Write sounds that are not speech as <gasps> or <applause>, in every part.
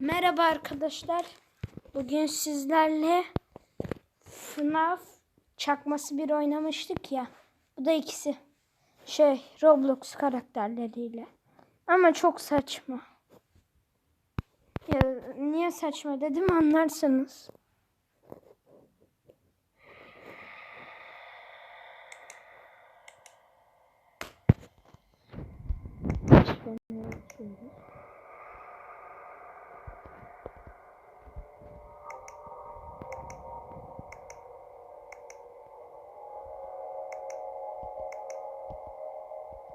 Merhaba arkadaşlar. Bugün sizlerle FNAF çakması bir oynamıştık ya. Bu da ikisi. Şey Roblox karakterleriyle. Ama çok saçma. Ya niye saçma dedim anlarsınız.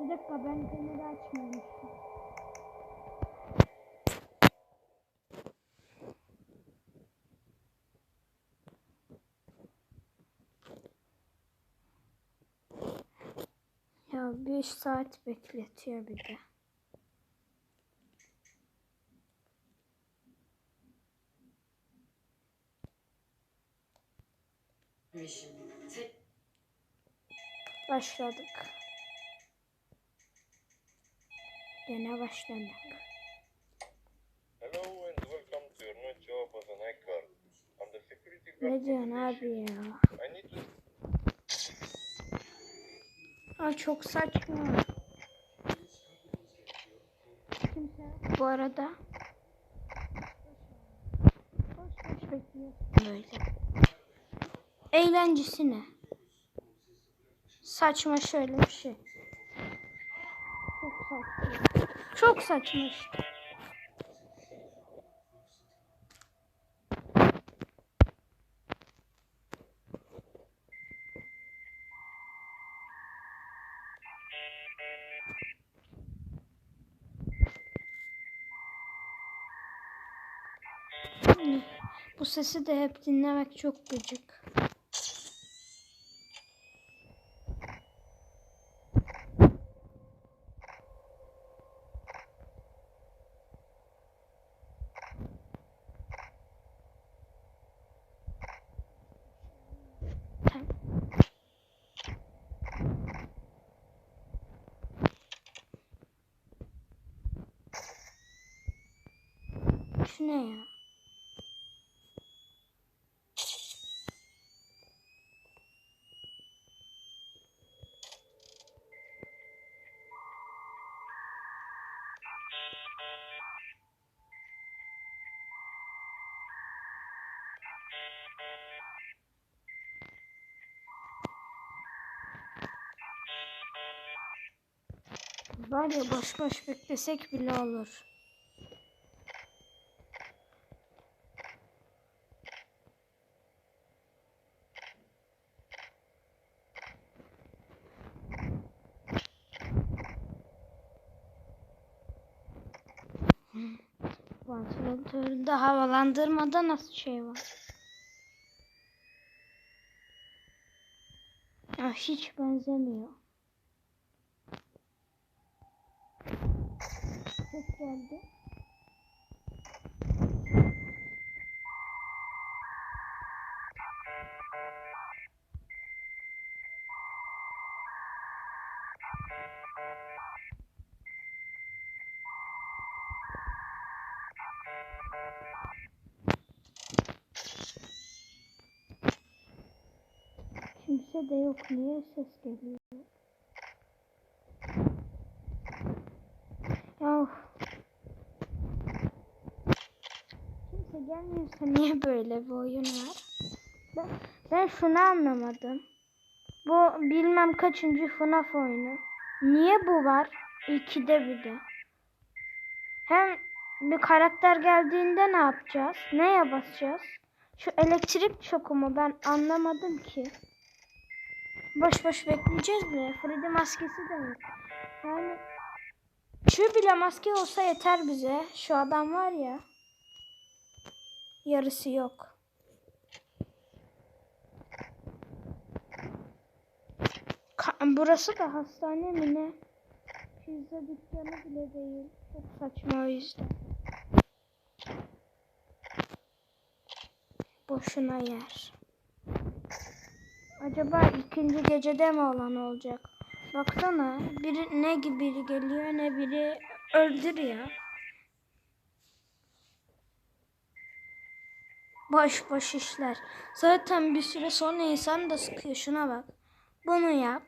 Bir dakika ben kamera açmamıştım. Ya 5 saat bekletiyor bir de. Başladık. Security guard. Ne diyorsun abi ya? I need to Aa çok saçma. Kimse bu arada. Böyle. Eğlencesi ne? Saçma şöyle bir şey. Çok saçma. Çok saçma işte. Bu sesi de hep dinlemek çok gıcık. Şu ne ya? Var ya boş boş beklesek bile olur. Vantilatörde havalandırmada nasıl şey var? Ya hiç benzemiyor. Ses geldi. Kimse de yok. Niye ses geliyor? Ya. Kimse gelmiyorsa niye böyle bir oyun var? Ben, ben şunu anlamadım. Bu bilmem kaçıncı FNAF oyunu. Niye bu var? İkide bir de. Hem bir karakter geldiğinde ne yapacağız? Neye basacağız? Şu elektrik şoku mu? Ben anlamadım ki. Boş boş bekleyeceğiz mi? Freddy maskesi de yok. Yani şu bile maske olsa yeter bize. Şu adam var ya. Yarısı yok. Ka- Burası da hastane mi ne? Pizza dükkanı bile değil. Çok saçma o yüzden. Boşuna yer. Acaba ikinci gecede mi olan olacak? Baksana biri ne gibi biri geliyor ne biri öldürüyor. Boş boş işler. Zaten bir süre sonra insan da sıkıyor. Şuna bak. Bunu yap.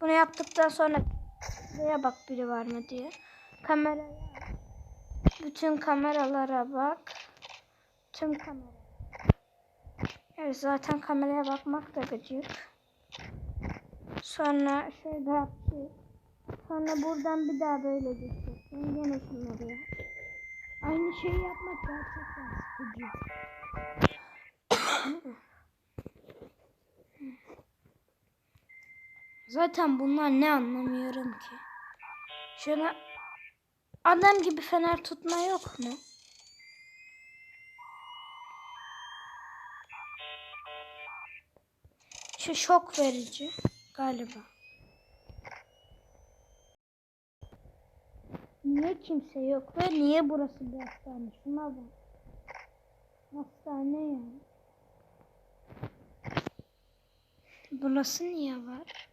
Bunu yaptıktan sonra buraya bak biri var mı diye. Kameraya. Bütün kameralara bak. Tüm kamera. Evet zaten kameraya bakmak da gıcık. Sonra şöyle yaptık. Sonra buradan bir daha böyle gideceksin. Yine şunları. Aynı şeyi yapmak gerçekten sıkıcı. Zaten bunlar ne anlamıyorum ki. Şuna adam gibi fener tutma yok mu? Şok verici galiba. Niye kimse yok ve niye burası bir hastane? Şuna bak. Hastane yani. Burası niye var?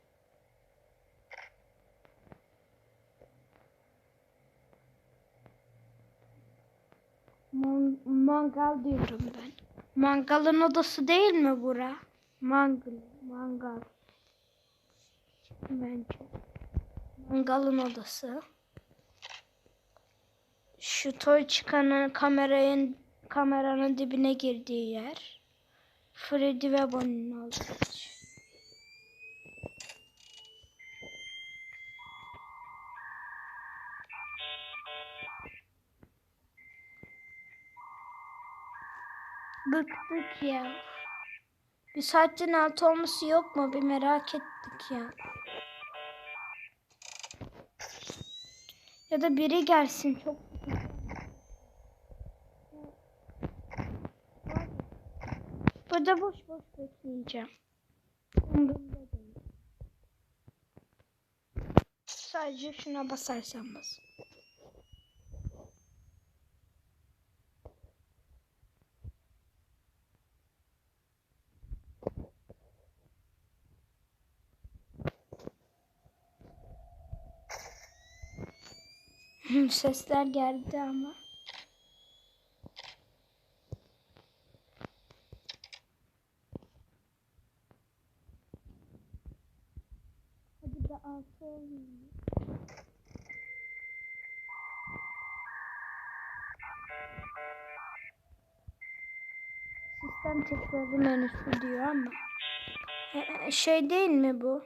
Man- mangal diyorum ben. Mangalın odası değil mi bura? Mangal, mangal. Bence. Mangalın odası. Şu toy çıkanın kameranın kameranın dibine girdiği yer. Freddy ve Bonnie'nin yer. Bıktık ya. Bir saatten altı olması yok mu? Bir merak ettik ya. Ya da biri gelsin çok. Burada boş boş bekleyeceğim. Sadece şuna basarsan bas. Sesler geldi ama. Hadi de altı olmuyor. Sistem tekrarı menüsü diyor ama. E, Şey değil mi bu?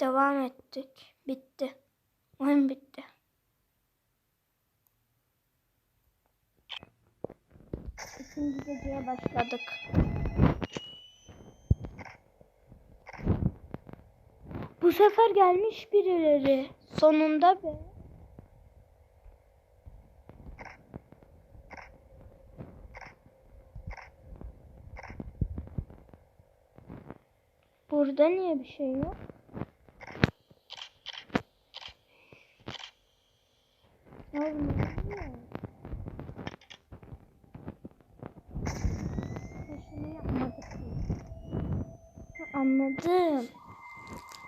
Devam ettik. Bitti. Oyun bitti. İkinci geceye başladık. Bu sefer gelmiş birileri. Sonunda be. Burada niye bir şey yok? Anladım.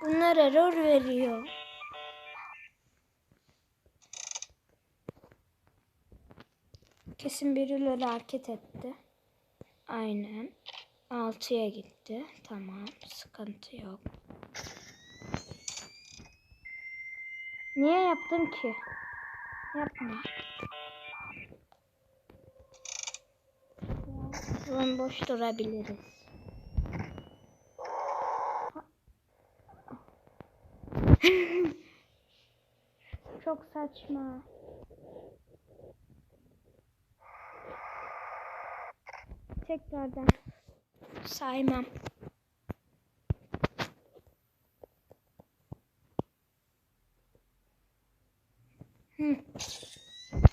Bunlar error veriyor. Kesin birileri hareket etti. Aynen. 6'ya gitti. Tamam. Sıkıntı yok. Niye yaptım ki? Yapma. Ulan boş durabiliriz. Çok saçma. Tekrardan saymam.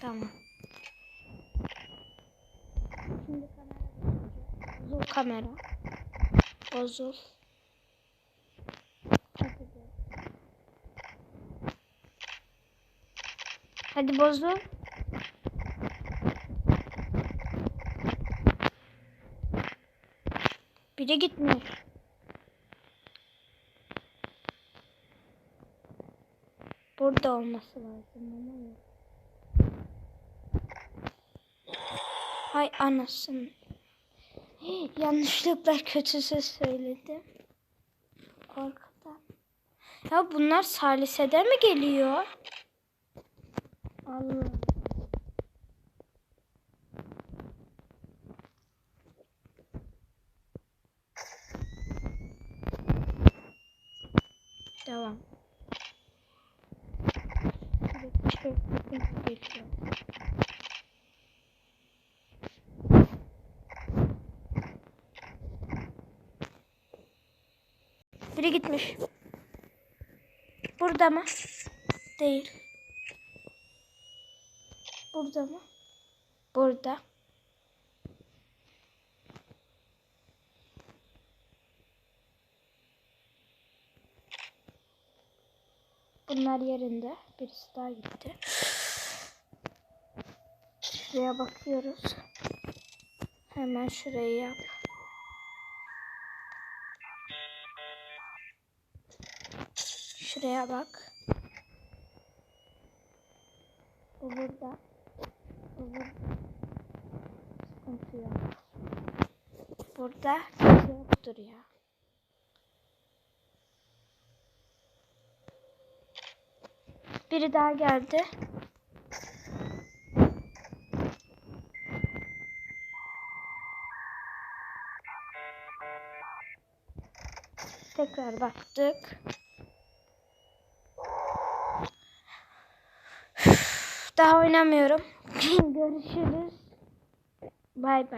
Tamam. Şimdi kamera bozul kamera. Bozul. Hadi bozul. Biri gitmiş. Burada olması lazım ama. Hay anasını. Hii, <gasps> Yanlışlıkla kötü söz söyledim. Korkudan. Ya bunlar Salise'de mi geliyor? Allah. Devam. Sıkıntı geçiyor. Biri gitmiş. Burada mı? Değil. Burada mı? Burada. Bunlar yerinde. Birisi daha gitti. Şuraya bakıyoruz. Hemen şurayı yap. Şuraya bak. Bu burada. Bu burada. Sıkıntı yok. Burada yoktur ya. Biri daha geldi. Tekrar baktık. Daha oynamıyorum. <laughs> Görüşürüz. Bay bay.